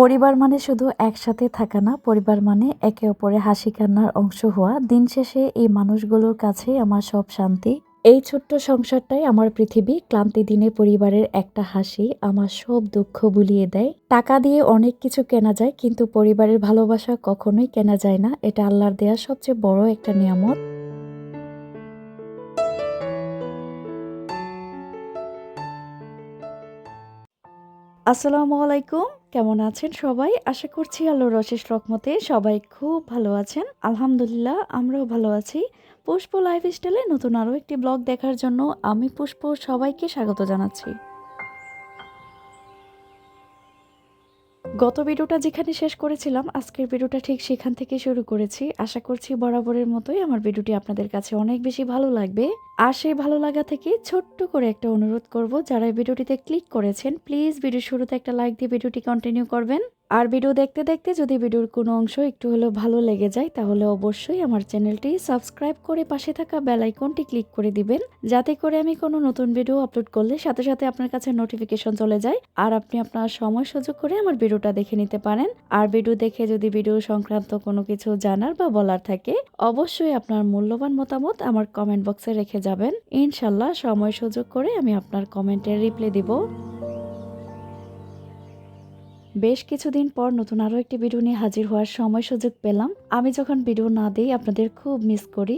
পরিবার মানে শুধু একসাথে থাকা না, পরিবার মানে একে অপরে হাসি কান্নার অংশ হওয়া। দিন শেষে এই মানুষগুলোর কাছে আমার সব শান্তি। এই ছোট্ট সংসারটাই আমার পৃথিবী। ক্লান্তি দিনে পরিবারের একটা হাসি আমার সব দুঃখ ভুলিয়ে দেয়। টাকা দিয়ে অনেক কিছু কেনা যায়, কিন্তু পরিবারের ভালোবাসা কখনোই কেনা যায় না। এটা আল্লাহর দেয়া সবচেয়ে বড় একটা নিয়ামত। আসসালামু আলাইকুম। কেমন আছেন সবাই? আশা করছি আলো রশেষ রকমতে সবাই খুব ভালো আছেন। আলহামদুলিল্লাহ, আমরাও ভালো আছি। পুষ্প লাইফ স্টাইলে নতুন আরও একটি ব্লগ দেখার জন্য আমি পুষ্প সবাইকে স্বাগত জানাচ্ছি। গত ভিডিওটা যেখানে শেষ করেছিলাম, আজকের ভিডিওটা ঠিক সেখান থেকে শুরু করেছি। আশা করছি বরাবরের মতোই আমার ভিডিওটি আপনাদের কাছে অনেক বেশি ভালো লাগবে। আর সেই ভালো লাগা থেকে ছোট্ট করে একটা অনুরোধ করব, যারা ভিডিওটিতে ক্লিক করেছেন প্লিজ ভিডিও শুরুতে একটা লাইক দিয়ে ভিডিওটি কন্টিনিউ করবেন। আর ভিডিও দেখতে দেখতে যদি ভিডিওর কোনো অংশ একটু হলেও ভালো লেগে যায়, তাহলে অবশ্যই আমার চ্যানেলটি সাবস্ক্রাইব করে পাশে থাকা বেল আইকনটি ক্লিক করে দিবেন, যাতে করে আমি কোনো নতুন ভিডিও আপলোড করলে সাথে সাথে আপনার কাছে নোটিফিকেশন চলে যায় আর আপনি আপনার সময় সুযোগ করে আমার ভিডিওটা দেখে নিতে পারেন। আর ভিডিও দেখে যদি ভিডিও সংক্রান্ত কোনো কিছু জানার বা বলার থাকে, অবশ্যই আপনার মূল্যবান মতামত আমার কমেন্ট বক্সে রেখে যাবেন। ইনশাল্লাহ সময় সুযোগ করে আমি আপনার কমেন্টের রিপ্লাই দিব। বেশ কিছুদিন পর নতুন আরও একটি ভিডিও নিয়ে হাজির হওয়ার সময় সুযোগ পেলাম। আমি যখন ভিডিও না দিই আপনাদের খুব মিস করি।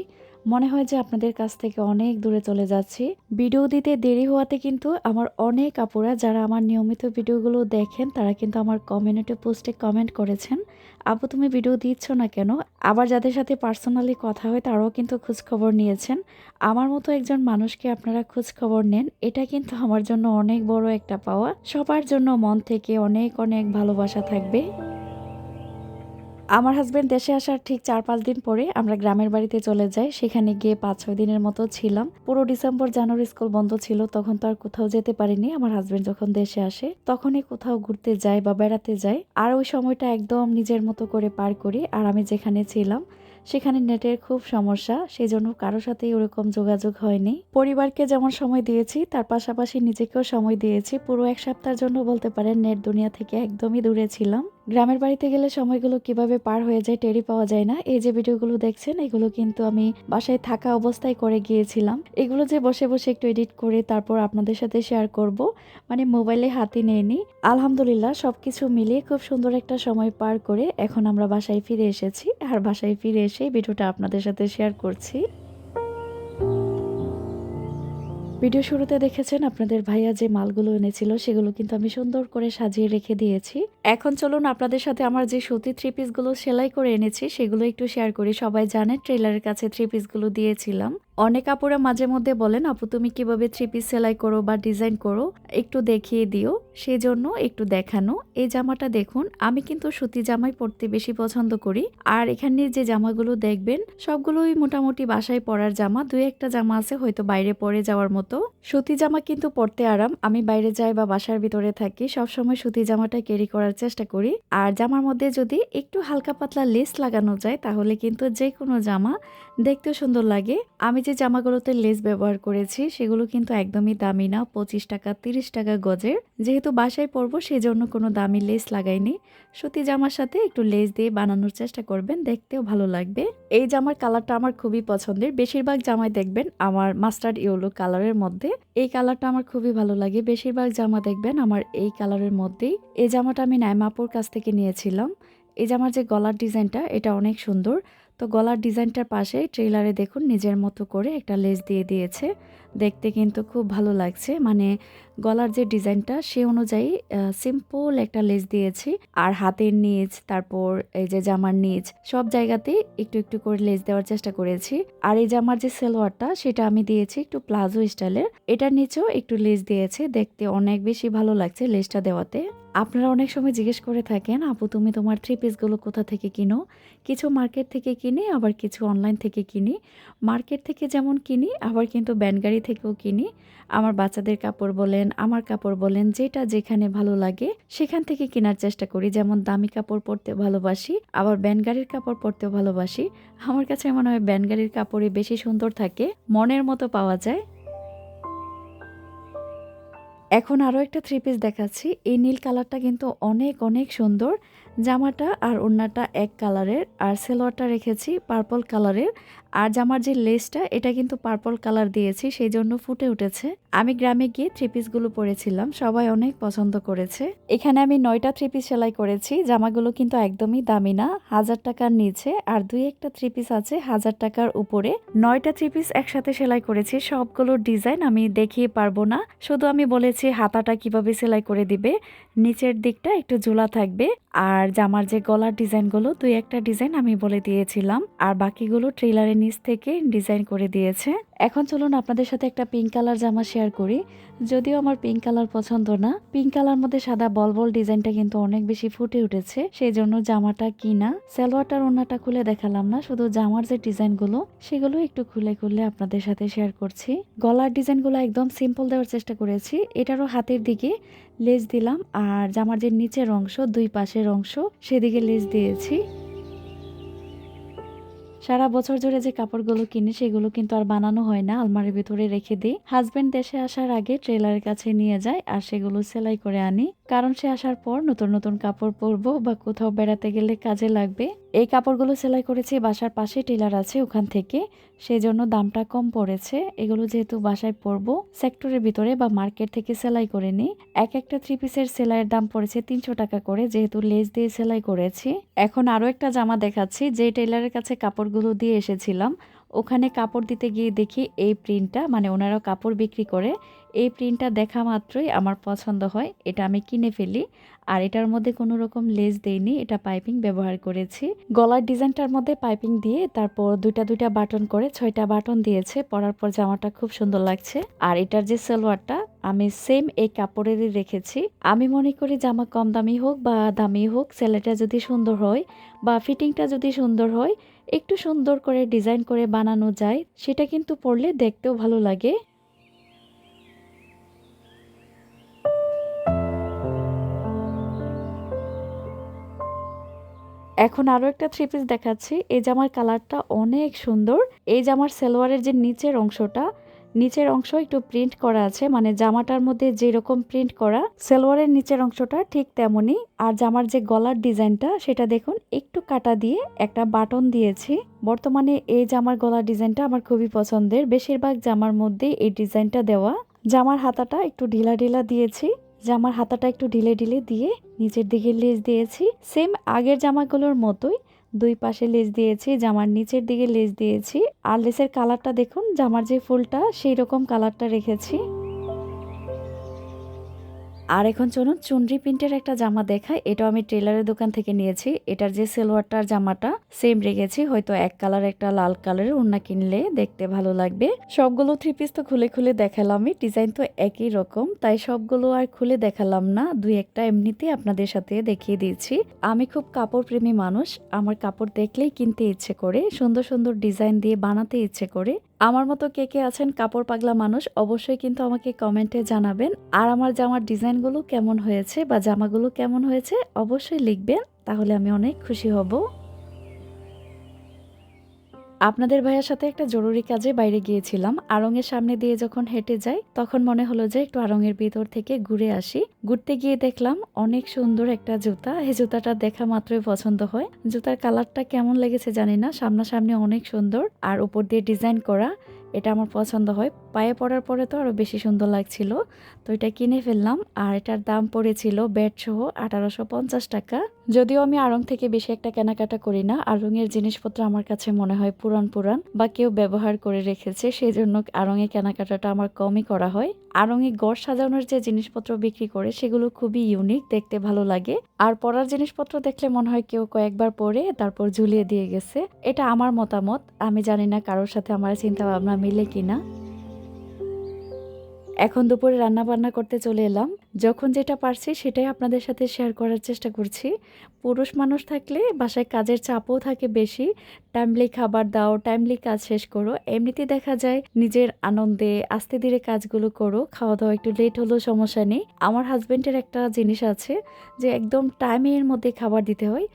মনে হয় যে আপনাদের কাছ থেকে অনেক দূরে চলে যাচ্ছি। ভিডিও দিতে দেরি হওয়াতে কিন্তু আমার অনেক আপুরা যারা আমার নিয়মিত ভিডিওগুলো দেখেন, তারা কিন্তু আমার কমিউনিটি পোস্টে কমেন্ট করেছেন, আপু, তুমি ভিডিও দিচ্ছ না কেন? আবার যাদের সাথে পার্সোনালি কথা হয়, তারাও কিন্তু খোঁজ খবর নিয়েছেন। আমার মতো একজন মানুষকে আপনারা খোঁজ খবর নেন, এটা কিন্তু আমার জন্য অনেক বড় একটা পাওয়া। সবার জন্য মন থেকে অনেক অনেক ভালোবাসা থাকবে। আমার হাজবেন্ড দেশে আসার ঠিক চার পাঁচ দিন পরে আমরা গ্রামের বাড়িতে চলে যাই। সেখানে গিয়ে পাঁচ ছয় দিনের মতো ছিলাম। পুরো ডিসেম্বর, জানুয়ারি স্কুল বন্ধ ছিল, তখন তো আর কোথাও যেতে পারিনি। আমার হাজবেন্ড যখন দেশে আসে, তখনই কোথাও ঘুরতে যাই বা বেড়াতে যাই। আর ওই সময়টা একদম নিজের মতো করে পার করি আর আমি যেখানে ছিলাম, সেখানে নেটের খুব সমস্যা। সেই জন্য কারোর সাথেই ওরকম যোগাযোগ হয়নি। পরিবারকে যেমন সময় দিয়েছি, তার পাশাপাশি নিজেকেও সময় দিয়েছি। পুরো এক সপ্তাহের জন্য বলতে পারেন, নেট দুনিয়া থেকে একদমই দূরে ছিলাম। গ্রামের বাড়িতে গেলে সময়গুলো কীভাবে পার হয়ে যায় টেরি পাওয়া যায় না। এই যে ভিডিওগুলো দেখছেন, এগুলো কিন্তু আমি বাসায় থাকা অবস্থায় করে গিয়েছিলাম। এগুলো যে বসে বসে একটু এডিট করে তারপর আপনাদের সাথে শেয়ার করব মানে মোবাইলে হাতে নেয়নি আলহামদুলিল্লাহ সব কিছু মিলিয়ে খুব সুন্দর একটা সময় পার করে এখন আমরা বাসায় ফিরে এসেছি। আর বাসায় ফিরে এসে ভিডিওটা আপনাদের সাথে শেয়ার করছি। ভিডিও শুরুতে দেখেছেন আপনাদের ভাইয়া যে মালগুলো এনেছিল, সেগুলো কিন্তু আমি সুন্দর করে সাজিয়ে রেখে দিয়েছি। এখন চলুন আপনাদের সাথে আমার যে সুতি থ্রি পিসগুলো সেলাই করে এনেছি, সেগুলো একটু শেয়ার করি। সবাই জানে ট্রেলারের কাছে থ্রি পিসগুলো দিয়েছিলাম। অনেক আপুরা মাঝে মধ্যে বলেন, আপু, তুমি কীভাবে থ্রি পিস সেলাই করো বা ডিজাইন করো? একটু দেখিয়ে দিও। সেই জন্য একটু দেখানো। এই জামাটা দেখুন, আমি কিন্তু সুতি জামাই পরতে বেশি পছন্দ করি। আর এখানে যে জামাগুলো দেখবেন, সবগুলোই মোটামুটি বাসায় পরার জামা। দুই একটা জামা আছে, হয়তো বাইরে পরে যাওয়ার মতো। সুতি জামা কিন্তু পরতে আরাম। আমি বাইরে যাই বা বাসার ভিতরে থাকি, সবসময় সুতি জামাটা ক্যারি করার চেষ্টা করি। আর জামার মধ্যে যদি একটু হালকা পাতলা লেস লাগানো যায়, তাহলে কিন্তু যে কোনো জামা দেখতেও সুন্দর লাগে। আমি যে জামাগুলোতে লেস ব্যবহার করেছি, সেগুলো কিন্তু একদমই দামি না, পঁচিশ টাকা, তিরিশ টাকা গজের। যেহেতু বাসায় পরবো সেই জন্য কোনো দামি লেস লাগাইনি। সুতি জামার সাথে একটু লেস দিয়ে বানানোর চেষ্টা করবেন, দেখতেও ভালো লাগবে। এই জামার কালারটা আমার খুবই পছন্দের। বেশিরভাগ জামাই দেখবেন আমার মাস্টার্ড ইয়েলো কালারের মধ্যে। এই কালারটা আমার খুবই ভালো লাগে। বেশিরভাগ জামা দেখবেন আমার এই কালারের মধ্যেই। এই জামাটা আমি নাইমাপুর কাছ থেকে নিয়েছিলাম। এই জামার যে গলার ডিজাইনটা, এটা অনেক সুন্দর। তো গলার ডিজাইনটার পাশে ট্রেলারে দেখুন নিজের মতো করে একটা লেস দিয়ে দিয়েছে। দেখতে কিন্তু খুব ভালো লাগছে। মানে গলার যে ডিজাইনটা সে অনুযায়ী সিম্পল একটা লেস দিয়েছি। আর হাতের নিচ, তারপর এই যে জামার নিচ, সব জায়গাতেই একটু একটু করে লেস দেওয়ার চেষ্টা করেছি। আর এই জামার যে সেলোয়ারটা, সেটা আমি দিয়েছি একটু প্লাজো স্টাইলের। এটার নিচেও একটু লেস দিয়েছে। দেখতে অনেক বেশি ভালো লাগছে লেসটা দেওয়াতে। আপনারা অনেক সময় জিজ্ঞেস করে থাকেন, আপু, তুমি তোমার থ্রি পিসগুলো কোথা থেকে কিনো? কিছু মার্কেট থেকে কিনি, আবার কিছু অনলাইন থেকে কিনি। মার্কেট থেকে যেমন কিনি, আবার কিন্তু ব্যানগাড়ি থেকেও কিনি। আমার বাচ্চাদের কাপড় বলেন, আমার কাপড় বলেন, যেটা যেখানে ভালো লাগে, সেখান থেকে কেনার চেষ্টা করি। যেমন দামি কাপড় পরতে ভালোবাসি, আবার ব্যানগাড়ির কাপড় পরতেও ভালোবাসি। আমার কাছে মনে হয় ব্যানগাড়ির কাপড়ই বেশি সুন্দর থাকে, মনের মতো পাওয়া যায়। এখন আরও একটা থ্রি পিস দেখাচ্ছি। এই নীল কালারটা কিন্তু অনেক অনেক সুন্দর। জামাটা আর ওড়নাটা এক কালারের আর সেলোয়ারটা রেখেছি পার্পল কালারের আর জামার যে লেসটা এটা কিন্তু পার্পল কালার দিয়েছি সেই জন্য ফুটে উঠেছে। আমি গ্রামে গিয়ে থ্রি পিসগুলো পরেছিলাম, সবাই অনেক পছন্দ করেছে। এখানে আমি নয়টা থ্রি পিস সেলাই করেছি, জামাগুলো কিন্তু একদমই দামি না, হাজার টাকার নিচে, আর দুই একটা থ্রি পিস আছে হাজার টাকার উপরে। নয়টা থ্রি পিস একসাথে সেলাই করেছি সবগুলোর ডিজাইন আমি দেখিয়ে পারব না। শুধু আমি বলেছি হাতাটা কীভাবে সেলাই করে দিবে, নিচের দিকটা একটু ঝোলা থাকবে, আর জামার যে গলার ডিজাইনগুলো দুই একটা ডিজাইন আমি বলে দিয়েছিলাম, আর বাকিগুলো ট্রেলারের নিচ থেকে ডিজাইন করে দিয়েছে। এখন চলুন আপনাদের সাথে একটা পিঙ্ক কালার জামা শেয়ার করি। যদিও আমার পিঙ্ক কালার পছন্দ না পিঙ্ক কালার মধ্যে সাদা বল বল ডিজাইনটা কিন্তু অনেক বেশি ফুটে উঠেছে সেই জন্য জামাটা কিনা। সালোয়ারটার ওনাটা খুলে দেখালাম না, শুধু জামার যে ডিজাইনগুলো, সেগুলো একটু খুলে খুলে আপনাদের সাথে শেয়ার করছি। গলার ডিজাইনগুলো একদম সিম্পল দেওয়ার চেষ্টা করেছি। এটারও হাতের দিকে লেজ দিলাম, আর জামার যে নিচের অংশ, দুই পাশের অংশ, সেদিকে লেজ দিয়েছি। সারা বছর জুড়ে যে কাপড়গুলো কিনি, সেগুলো কিন্তু আর বানানো হয় না। আলমারির ভিতরে রেখে দিই। হাজব্যান্ড দেশে আসার আগে ট্রেলারের কাছে নিয়ে যায় আর সেগুলো সেলাই করে আনি। কারণ সে আসার পর নতুন নতুন কাপড় পরবো বা কোথাও বেড়াতে গেলে কাজে লাগবে। এই কাপড়গুলো সেলাই করেছি, বাসার পাশে টেলার আছে ওখান থেকে। সেই জন্য দামটা কম পড়েছে। এগুলো যেহেতু বাসায় পরবো, সেক্টরের ভিতরে বা মার্কেট থেকে সেলাই করে নিই। এক একটা থ্রি পিসের সেলাইয়ের দাম পড়েছে তিনশো টাকা করে, যেহেতু লেস দিয়ে সেলাই করেছি। এখন আরও একটা জামা দেখাচ্ছি, যে টেলারের কাছে কাপড়গুলো দিয়ে এসেছিলাম। ওখানে কাপড় দিতে গিয়ে দেখি এই প্রিন্টটা মানে ওনারা কাপড় বিক্রি করে, এই প্রিন্টটা দেখা মাত্রই আমার পছন্দ হয়, এটা আমি কিনে ফেলি। আর এটার মধ্যে কোনো রকম লেস দেইনি, এটা পাইপিং ব্যবহার করেছি। গলার ডিজাইনটার মধ্যে পাইপিং দিয়ে তারপর দুইটা দুইটা বাটন করে ছয়টা বাটন দিয়েছে, পরার পর জামাটা খুব সুন্দর লাগছে। আর এটার যে সালোয়ারটা, আমি সেম এই কাপড়েরই রেখেছি। আমি মনে করি জামা কম দামি হোক বা দামি হোক সেলাইটা যদি সুন্দর হয় বা ফিটিংটা যদি সুন্দর হয় একটু সুন্দর করে ডিজাইন করে বানানো যায়, সেটা কিন্তু পরলে দেখতেও ভালো লাগে। এখন আরও একটা থ্রি পিস দেখাচ্ছি। এই জামার কালারটা অনেক সুন্দর। এই জামার সেলোয়ারের যে নিচের অংশটা নিচের অংশ একটু প্রিন্ট করা আছে মানে জামাটার মধ্যে যেরকম প্রিন্ট করা, সালোয়ারের নিচের অংশটা ঠিক তেমনই। আর জামার যে গলার ডিজাইনটা, সেটা দেখুন, একটু কাটা দিয়ে একটা বাটন দিয়েছি। বর্তমানে এই জামার গলার ডিজাইনটা আমার খুবই পছন্দের। বেশিরভাগ জামার মধ্যে এই ডিজাইনটা দেওয়া। জামার হাতাটা একটু ঢিলা ঢিলা দিয়েছি। জামার হাতাটা একটু ঢিলে ঢিলে দিয়ে নিচের দিকে লেস দিয়েছি। সেম আগের জামাগুলোর মতোই দুই পাশে লেস দিয়েছি, জামার নিচের দিকে লেস দিয়েছি। আর লেসের কালারটা দেখুন, জামার যে ফুলটা, সেই রকম কালারটা রেখেছি। আর এখন চলুন চুনরি প্রিন্টের একটা জামা দেখায় এটাও আমি টেলারের দোকান থেকে নিয়েছি। এটার যে সেলোয়ারটার জামাটা সেম রেখেছি। হয়তো এক কালার একটা লাল কালারের ওড়না কিনলে দেখতে ভালো লাগবে। সবগুলো থ্রি পিস তো খুলে খুলে দেখালাম আমি ডিজাইন তো একই রকম, তাই সবগুলো আর খুলে দেখালাম না। দুই একটা এমনিতে আপনাদের সাথে দেখিয়ে দিয়েছি। আমি খুব কাপড় প্রেমী মানুষ। আমার কাপড় দেখলেই কিনতে ইচ্ছে করে, সুন্দর সুন্দর ডিজাইন দিয়ে বানাতে ইচ্ছে করে। আমার মতো কে কে আছেন কাপড় পাগলা মানুষ, অবশ্যই কিন্তু আমাকে কমেন্টে জানাবেন। আর আমার জামার ডিজাইনগুলো কেমন হয়েছে বা জামাগুলো কেমন হয়েছে অবশ্যই লিখবেন, তাহলে আমি অনেক খুশি হব। আপনাদের ভাইয়ের সাথে একটা জরুরি কাজে বাইরে গিয়েছিলাম। আরঙের সামনে দিয়ে যখন হেঁটে যাই, তখন মনে হলো যে একটু আড়ংয়ের ভিতর থেকে ঘুরে আসি। ঘুরতে গিয়ে দেখলাম অনেক সুন্দর একটা জুতা। এই জুতাটা দেখা মাত্রই পছন্দ হয়। জুতার কালারটা কেমন লেগেছে জানি না। সামনাসামনি অনেক সুন্দর। আর উপর দিয়ে ডিজাইন করা এটা আমার পছন্দ হয়। পায়ে পড়ার পরে তো আরও বেশি সুন্দর লাগছিল। তো এটা কিনে ফেললাম আর এটার দাম পড়েছিল ব্যাট সহ আঠারোশো পঞ্চাশ টাকা। যদিও আমি আড়ং থেকে বেশি একটা কেনাকাটা করি না। আড়ংয়ের জিনিসপত্র আমার কাছে মনে হয় পুরান পুরান বা কেউ ব্যবহার করে রেখেছে সেই জন্য আড়ংয়ে কেনাকাটাটা আমার কমই করা হয়। আড়ংয়ে গড় সাজানোর যে জিনিসপত্র বিক্রি করে, সেগুলো খুবই ইউনিক, দেখতে ভালো লাগে। আর পরার জিনিসপত্র দেখলে মনে হয় কেউ কয়েকবার পরে তারপর ঝুলিয়ে দিয়ে গেছে। এটা আমার মতামত। আমি জানি না কারোর সাথে আমার চিন্তা ভাবনা মিলে কিনা। এখন দুপুরে রান্না বান্না করতে চলে এলাম। যখন যেটা পারছি সেটাই আপনাদের সাথে শেয়ার করার চেষ্টা করছি। পুরুষ মানুষ থাকলে বাসায় কাজের চাপও থাকে বেশি। টাইমলি খাবার দাও টাইমলি কাজ শেষ করো। এমনিতে দেখা যায় নিজের আনন্দে, আস্তে ধীরে কাজগুলো করো। খাওয়া দাওয়া একটু লেট হলেও সমস্যা নেই। আমার হাজব্যান্ডের একটা জিনিস আছে যে, একদম টাইমের মধ্যে খাবার দিতে হয়।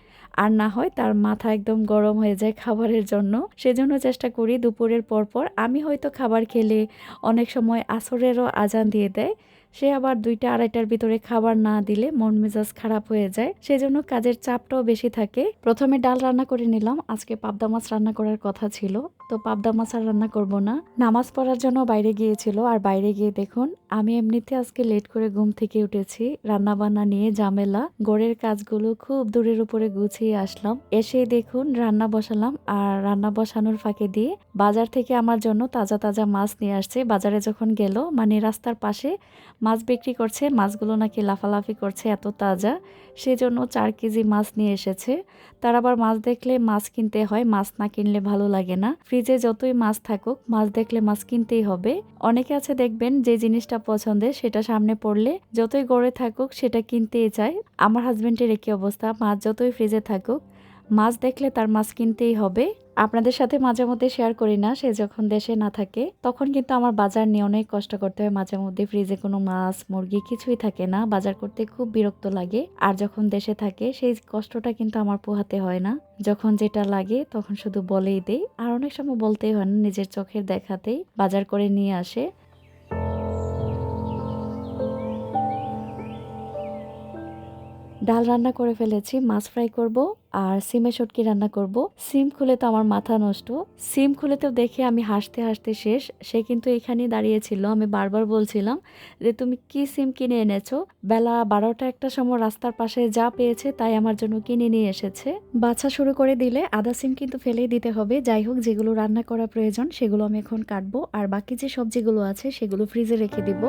আর না হয় তার মাথা একদম গরম হয়ে যায় খাবারের জন্য। সেজন্য চেষ্টা করি দুপুরের পর পর আমি হয়তো খাবার খেলে অনেক সময় আসরেরও আজান দিয়ে দেয়। সে আবার দুইটা আড়াইটার ভিতরে খাবার না দিলে মন মেজাজ খারাপ হয়ে যায়। সেজন্য কাজের চাপটাও বেশি থাকে। প্রথমে ডাল রান্না করে নিলাম। আজকে পাবদা মাছ রান্না করার কথা ছিল। তো পাবদা মাছ আর রান্না করব না। নামাজ পড়ার জন্য বাইরে গিয়েছিল। আর বাইরে গিয়ে দেখুন, আমি এমনিতে আজকে লেট করে ঘুম থেকে উঠেছি। রান্না বান্না নিয়ে ঝামেলা। গড়ের কাজগুলো খুব দূরের উপরে গুছিয়ে আসলাম। এসে দেখুন, রান্না বসালাম। আর রান্না বসানোর ফাঁকে দিয়ে বাজার থেকে আমার জন্য তাজা তাজা মাছ নিয়ে আসছে। বাজারে যখন গেল মানে রাস্তার পাশে মাছ বিক্রি করছে, মাছগুলো নাকি লাফালাফি করছে এত তাজা, সেজন্য চার কেজি মাছ নিয়ে এসেছে। তার আবার মাছ দেখলে মাছ কিনতে হয়, মাছ না কিনলে ভালো লাগে না। ফ্রিজে যতই মাছ থাকুক, মাছ দেখলে মাছ কিনতেই হবে। অনেকে আছে দেখবেন যে জিনিসটা পছন্দের সেটা সামনে পড়লে যতই গড়ে থাকুক, সেটা কিনতেই চায়। আমার হাজব্যান্ডের একই অবস্থা, মাছ যতই ফ্রিজে থাকুক মাছ দেখলে তার মাছ কিনতেই হবে। আপনাদের সাথে মাঝে মধ্যে শেয়ার করি না, সে যখন দেশে না থাকে, তখন কিন্তু আমার বাজার নিয়ে অনেক কষ্ট করতে হয়। মাঝে মধ্যে ফ্রিজে কোনো মাছ, মুরগি কিছুই থাকে না, বাজার করতে খুব বিরক্ত লাগে। আর যখন দেশে থাকে, সেই কষ্টটা কিন্তু আমার পোহাতে হয় না। যখন যেটা লাগে, তখন শুধু বলেই দেই। আর অনেক সময় বলতেই হয় না, নিজের চোখের দেখাতেই বাজার করে নিয়ে আসে। ডাল রান্না করে ফেলেছি, মাছ ফ্রাই করব আর সিমে সটকি রান্না করব। সিম খুলে তো আমার মাথা নষ্ট। সিম খুলে তো দেখে আমি হাসতে হাসতে শেষ। সে কিন্তু এখানেই দাঁড়িয়েছিল, আমি বারবার বলছিলাম যে, তুমি কি সিম কিনে এনেছো? বেলা বারোটা একটা সময় রাস্তার পাশে যা পেয়েছে তাই আমার জন্য কিনে নিয়ে এসেছে। বাছা শুরু করে দিলে আদা সিম কিন্তু ফেলেই দিতে হবে। যাই হোক, যেগুলো রান্না করা প্রয়োজন সেগুলো আমি এখন কাটবো আর বাকি যে সবজিগুলো আছে সেগুলো ফ্রিজে রেখে দিব।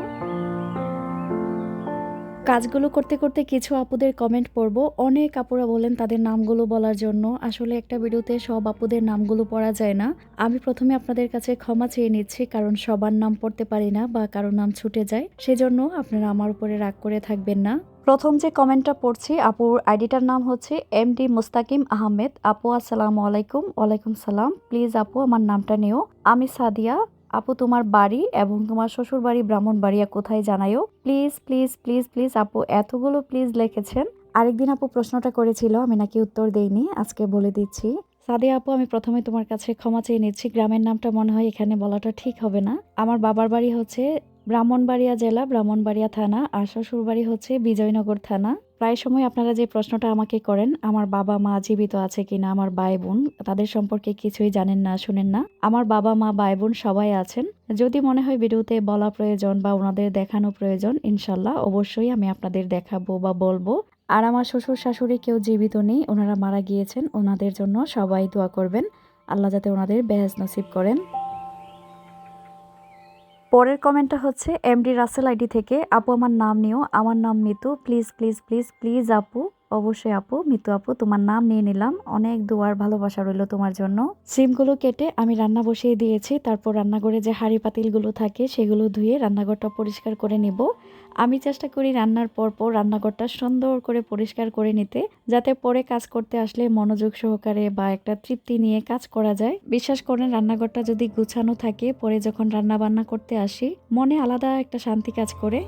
কাজগুলো করতে করতে কিছু আপুদের কমেন্ট পড়ব। অনেক আপুরা বলেন তাদের নামগুলো বলার জন্য। আসলে একটা ভিডিওতে সব আপুদের নামগুলো পড়া যায় না। আমি প্রথমে আপনাদের কাছে ক্ষমা চেয়ে নিচ্ছি, কারণ সবার নাম পড়তে পারি না বা কারও নাম ছুটে যায়। সেজন্য আপনারা আমার উপরে রাগ করে থাকবেন না। প্রথম যে কমেন্টটা পড়ছি, আপুর আইডিটার নাম হচ্ছে এম ডি মুস্তাকিম আহমেদ। আপু, আসসালামু আলাইকুম। ওয়ালাইকুম সালাম। প্লিজ আপু, আমার নামটা নিও। আমি সাদিয়া আপু তোমার বাড়ি এবং তোমার শ্বশুর বাড়ি ব্রাহ্মণবাড়িয়া কোথায় জানাইও প্লিজ প্লিজ প্লিজ প্লিজ, আপু এতগুলো প্লিজ লিখেছেন। আরেকদিন আপু প্রশ্নটা করেছিল, আমি নাকি উত্তর দেইনি, আজকে বলে দিচ্ছি। সাদে আপু, আমি প্রথমে তোমার কাছে ক্ষমা চেয়ে নিচ্ছি, গ্রামের নামটা মনে হয় এখানে বলাটা ঠিক হবে না। আমার বাবার বাড়ি হচ্ছে ব্রাহ্মণবাড়িয়া জেলা, ব্রাহ্মণবাড়িয়া থানা, আর শ্বশুর বাড়ি হচ্ছে বিজয়নগর থানা। প্রায় সময় আপনারা যে প্রশ্নটা আমাকে করেন, আমার বাবা মা জীবিত আছে কিনা, আমার ভাই বোন, তাদের সম্পর্কে কিছুই জানেন না, শুনেন না। আমার বাবা মা, ভাই বোন সবাই আছেন। যদি মনে হয় ভিডিওতে বলা প্রয়োজন বা ওনাদের দেখানো প্রয়োজন, ইনশাল্লাহ অবশ্যই আমি আপনাদের দেখাবো বা বলব। আর আমার শ্বশুর শাশুড়ি কেউ জীবিত নেই, ওনারা মারা গিয়েছেন, ওনাদের জন্য সবাই দোয়া করবেন। আল্লাহ যাতে ওনাদের বেহেজ নসিব করেন। পরের কমেন্টটা হচ্ছে এমডি রাসেল আইডি থেকে, আপু, আমার নাম নিও, আমার নাম Mitu please please please please আপু। অবশ্যই আপু, মিতু আপু, তোমার নাম নিয়ে নিলাম। অনেক দুয়ার ভালোবাসা রইল তোমার জন্য। সিমগুলো কেটে আমি রান্না বসিয়ে দিয়েছি। তারপর রান্নাঘরে যে হাঁড়ি পাতিলগুলো থাকে, সেগুলো ধুয়ে রান্নাঘরটা পরিষ্কার করে নিব। আমি চেষ্টা করি রান্নার পর পর রান্নাঘরটা সুন্দর করে পরিষ্কার করে নিতে, যাতে পরে কাজ করতে আসলে মনোযোগ সহকারে বা একটা তৃপ্তি নিয়ে কাজ করা যায়। বিশ্বাস করেন, রান্নাঘরটা যদি গুছানো থাকে, পরে যখন রান্না বান্না করতে আসি, মনে আলাদা একটা শান্তি কাজ করে।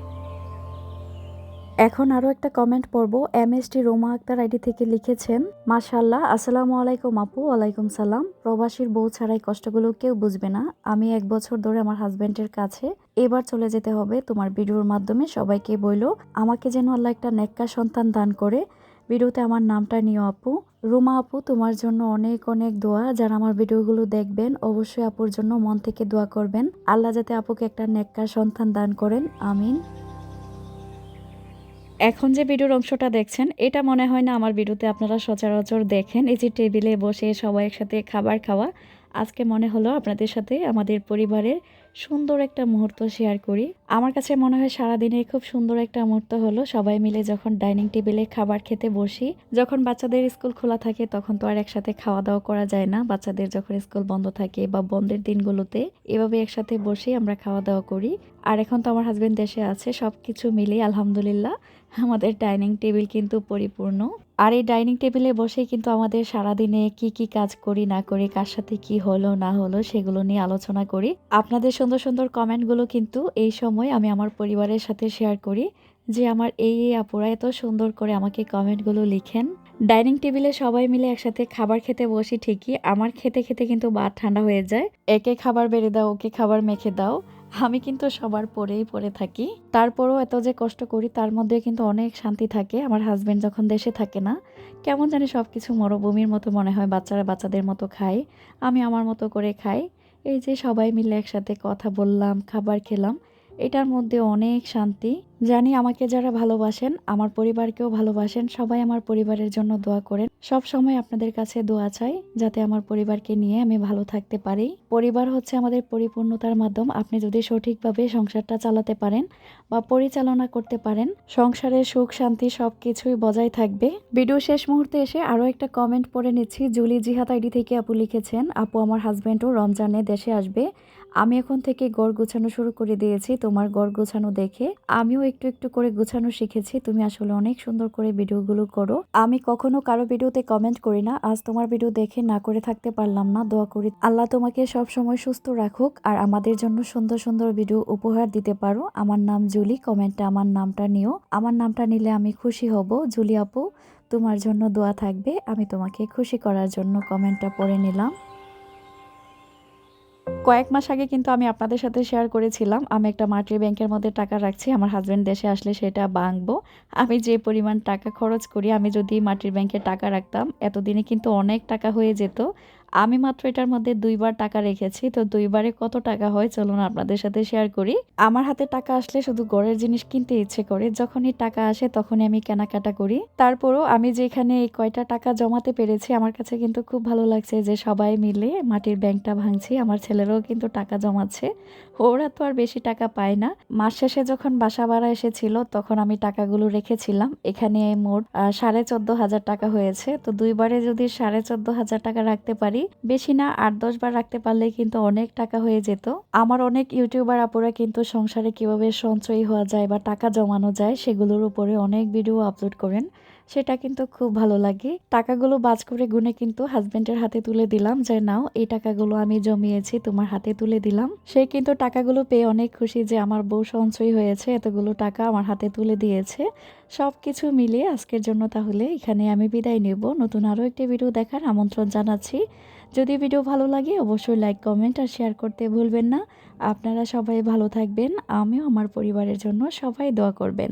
এখন আরও একটা কমেন্ট পড়ব। M S T Roma Akter ID থেকে লিখেছেন মাশাল্লাহ আসসালামু আলাইকুম আপু, ওয়ালাইকুম সালাম। প্রবাসীর বউ ছাড়াই কষ্টগুলো কেউ বুঝবে না। আমি এক বছর ধরে আমার হাজব্যান্ডের কাছে এবার চলে যেতে হবে। তোমার ভিডিওর মাধ্যমে সবাইকে বইল, আমাকে যেন আল্লাহ একটা নেককা সন্তান দান করে। ভিডিওতে আমার নামটা নিও আপু। রুমা আপু, তোমার জন্য অনেক অনেক দোয়া। যারা আমার ভিডিওগুলো দেখবেন, অবশ্যই আপুর জন্য মন থেকে দোয়া করবেন। আল্লাহ যাতে আপুকে একটা নেককা সন্তান দান করেন। আমিন। এখন যে ভিডিওর অংশটা দেখছেন, এটা মনে হয় না আমার ভিডিওতে আপনারা সচরাচর দেখেন। এই যে টেবিলে বসে সবাই একসাথে খাবার খাওয়া, আজকে মনে হলো আপনাদের সাথে আমাদের পরিবারের সুন্দর একটা মুহূর্ত শেয়ার করি। আমার কাছে মনে হয় সারাদিনে খুব সুন্দর একটা মুহূর্ত হলো। সবাই মিলে যখন ডাইনিং টেবিলে খাবার খেতে বসি, যখন বাচ্চাদের স্কুল খোলা থাকে তখন তো আর একসাথে খাওয়া দাওয়া করা যায় না। বাচ্চাদের যখন স্কুল বন্ধ থাকে বা বন্ধের দিনগুলোতে এভাবে একসাথে বসে আমরা খাওয়া দাওয়া করি। আর এখন তো আমার হাজবেন্ড দেশে আছে সব কিছু মিলেই আলহামদুলিল্লাহ। আমাদের ডাইনিং টেবিল কিন্তু পরিপূর্ণ। আর এই ডাইনিং টেবিলে বসে কিন্তু আমাদের সারাদিনে কি কি কাজ করি, না করি, কার সাথে কি হলো, না হলো, সেগুলো নিয়ে আলোচনা করি। আপনাদের সুন্দর সুন্দর কমেন্টগুলো কিন্তু এই সময় আমি আমার পরিবারের সাথে শেয়ার করি যে আমার এই এই আপুরা এত সুন্দর করে আমাকে কমেন্টগুলো লিখেন। ডাইনিং টেবিলে সবাই মিলে একসাথে খাবার খেতে বসি ঠিকই, আমার খেতে খেতে কিন্তু ভাত ঠান্ডা হয়ে যায়। একে খাবার বেড়ে দাও, ওকে খাবার মেখে দাও। আমি কিন্তু সবার পরেই পরে থাকি। তারপরও এত যে কষ্ট করি, তার মধ্যে কিন্তু অনেক শান্তি থাকে। আমার হাজব্যান্ড যখন দেশে থাকে না, কেমন জানি সব কিছু মরুভূমির মতো মনে হয়, বাচ্চারা বাচ্চাদের মতো খায়, আমি আমার মতো করে খাই। এই যে সবাই মিলে একসাথে কথা বললাম, খাবার খেলাম, এটার মধ্যে অনেক শান্তি। জানি আমাকে যারা ভালোবাসেন, আমার পরিবারকেও ভালোবাসেন, সবাই আমার পরিবারের জন্য দোয়া করেন। সব সময় আপনাদের কাছে দোয়া চাই যাতে আমার পরিবারকে নিয়ে আমি ভালো থাকতে পারি। পরিবার হচ্ছে আমাদের পরিপূর্ণতার মাধ্যম। আপনি যদি সঠিকভাবে সংসারটা চালাতে পারেন বা পরিচালনা করতে পারেন সংসারের সুখ, শান্তি সব কিছুই বজায় থাকবে। ভিডিও শেষ মুহূর্তে এসে আরও একটা কমেন্ট পড়ে নিচ্ছি। জুলি জিহাদ আইডি থেকে আপু লিখেছেন, আপু, আমার হাজব্যান্ডও রমজানে দেশে আসবে। আমি এখন থেকে গড় গোছানো শুরু করে দিয়েছি তোমার গড় গোছানো দেখে। আমিও একটু একটু করে গোছানো শিখেছি। তুমি আসলে অনেক সুন্দর করে ভিডিওগুলো করো। আমি কখনো কারও ভিডিওতে কমেন্ট করি না। আজ তোমার ভিডিও দেখে না করে থাকতে পারলাম না। দোয়া করি আল্লাহ তোমাকে সব সময় সুস্থ রাখুক আর আমাদের জন্য সুন্দর সুন্দর ভিডিও উপহার দিতে পারো। আমার নাম জুলি। কমেন্টে আমার নামটা নিও। আমার নামটা নিলে আমি খুশি হব। জুলি আপু, তোমার জন্য দোয়া থাকবে। আমি তোমাকে খুশি করার জন্য কমেন্টটা পড়ে নিলাম। কয়েক মাস আগে কিন্তু আমি আপনাদের সাথে শেয়ার করেছিলাম, আমি একটা মাটির ব্যাংকের মধ্যে টাকা রাখছি, আমার হাজব্যান্ড দেশে আসলে সেটা বাঙবো আমি যে পরিমাণ টাকা খরচ করি, আমি যদি মাটির ব্যাংকে টাকা রাখতাম, এতদিনে কিন্তু অনেক টাকা হয়ে যেত। আমি মাত্র এটার মধ্যে দুইবার টাকা রেখেছি, তো দুইবারে কত টাকা হয় চলুন আপনাদের সাথে শেয়ার করি। আমার হাতে টাকা আসলে শুধু গড়ের জিনিস কিনতে ইচ্ছে করে, যখনই টাকা আসে তখনই আমি কেনাকাটা করি। তারপরও আমি যেখানে এই কয়টা টাকা জমাতে পেরেছি, আমার কাছে কিন্তু খুব ভালো লাগছে যে সবাই মিলে মাটির ব্যাংকটা ভাঙছি, আমার ছেলেরাও কিন্তু টাকা জমাচ্ছে। ওরা তো আর বেশি টাকা পায় না। মাস শেষে যখন বাসা ভাড়া এসেছিল, তখন আমি টাকাগুলো রেখেছিলাম। এখানে মোট সাড়ে চোদ্দ হাজার টাকা হয়েছে, তো দুইবারে যদি সাড়ে চোদ্দ হাজার টাকা রাখতে পারি বেশি না আট, দশ বার রাখতে পারলে কিন্তু অনেক টাকা হয়ে যেত। আমার অনেক ইউটিউবার আপুরা কিন্তু সংসারে কীভাবে সঞ্চয়ী হওয়া যায় বা টাকা জমানো যায় সেগুলোর উপরে অনেক ভিডিও আপলোড করেন। সেটা কিন্তু খুব ভালো লাগে। টাকাগুলো বাজ করে গুনে কিন্তু হাজবেন্ডের হাতে তুলে দিলাম যে, নাও, এই টাকাগুলো আমি জমিয়েছি, তোমার হাতে তুলে দিলাম। সে কিন্তু টাকাগুলো পেয়ে অনেক খুশি যে, আমার বউ সঞ্চয় হয়েছে, এতগুলো টাকা আমার হাতে তুলে দিয়েছে। সব কিছু মিলিয়ে আজকের জন্য তাহলে এখানে আমি বিদায় নেব। নতুন আরও একটি ভিডিও দেখার আমন্ত্রণ জানাচ্ছি। যদি ভিডিও ভালো লাগে, অবশ্যই লাইক কমেন্ট আর শেয়ার করতে ভুলবেন না। আপনারা সবাই ভালো থাকবেন। আমিও আমার পরিবারের জন্য সবাই দোয়া করবেন।